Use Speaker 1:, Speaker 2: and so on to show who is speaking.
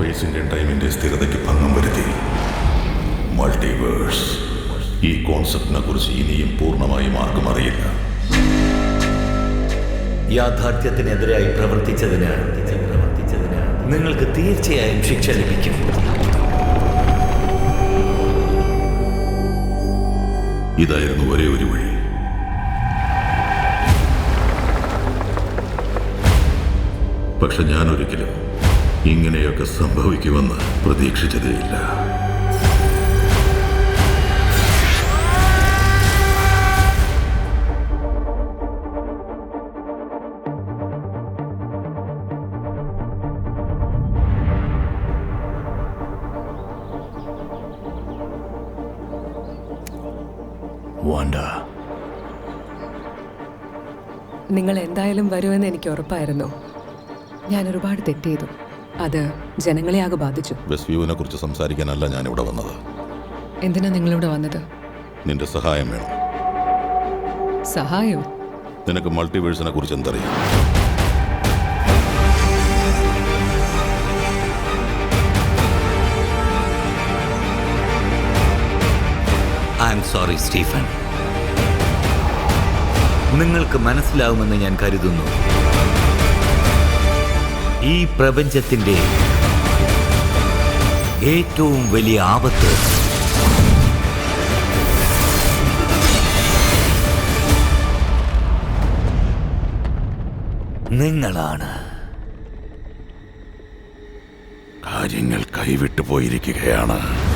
Speaker 1: സ്പേസിന്റെ ടൈമിന്റെ സ്ഥിരതയ്ക്ക് ഭംഗം വരുത്തി. മൾട്ടിവേഴ്സ് ഈ കോൺസെപ്റ്റിനെ കുറിച്ച് ഇനിയും പൂർണമായും ആർക്കും അറിയില്ല.
Speaker 2: യാഥാർത്ഥ്യത്തിനെതിരായി പ്രവർത്തിച്ചതിന് നിങ്ങൾക്ക് തീർച്ചയായും ശിക്ഷ ലഭിക്കും.
Speaker 1: ഇതായിരുന്നു ഒരേ ഒരു വഴി. പക്ഷെ ഞാൻ ഒരിക്കലും ഇങ്ങനെയൊക്കെ സംഭവിക്കുമെന്ന് പ്രതീക്ഷിച്ചതേയില്ല.
Speaker 3: നിങ്ങൾ എന്തായാലും വരുമെന്ന് എനിക്ക് ഉറപ്പായിരുന്നു. ഞാൻ ഒരുപാട് തെറ്റ് ചെയ്തു. അത് ജനങ്ങളെ ആകെ ബാധിച്ചു.
Speaker 1: വെസ്റ്റ് വ്യൂവിനെ കുറിച്ച് സംസാരിക്കാനല്ല ഞാൻ ഇവിടെ വന്നത്.
Speaker 3: എന്തിനാ നിങ്ങളിവിടെ വന്നത്?
Speaker 1: നിന്റെ സഹായം വേണം.
Speaker 3: സഹായം?
Speaker 1: നിനക്ക് മൾട്ടിവേഴ്സിനെ കുറിച്ച് എന്തറിയാം?
Speaker 2: I am sorry Stephen. നിങ്ങൾക്ക് മനസ്സിലാവുമെന്ന് ഞാൻ കരുതുന്നു. ഈ പ്രപഞ്ചത്തിന്റെ ഏറ്റവും വലിയ ആപത്ത്. നിങ്ങളാണ്.
Speaker 1: കാര്യങ്ങൾ കൈവിട്ടു പോയിരിക്കുകയാണ്.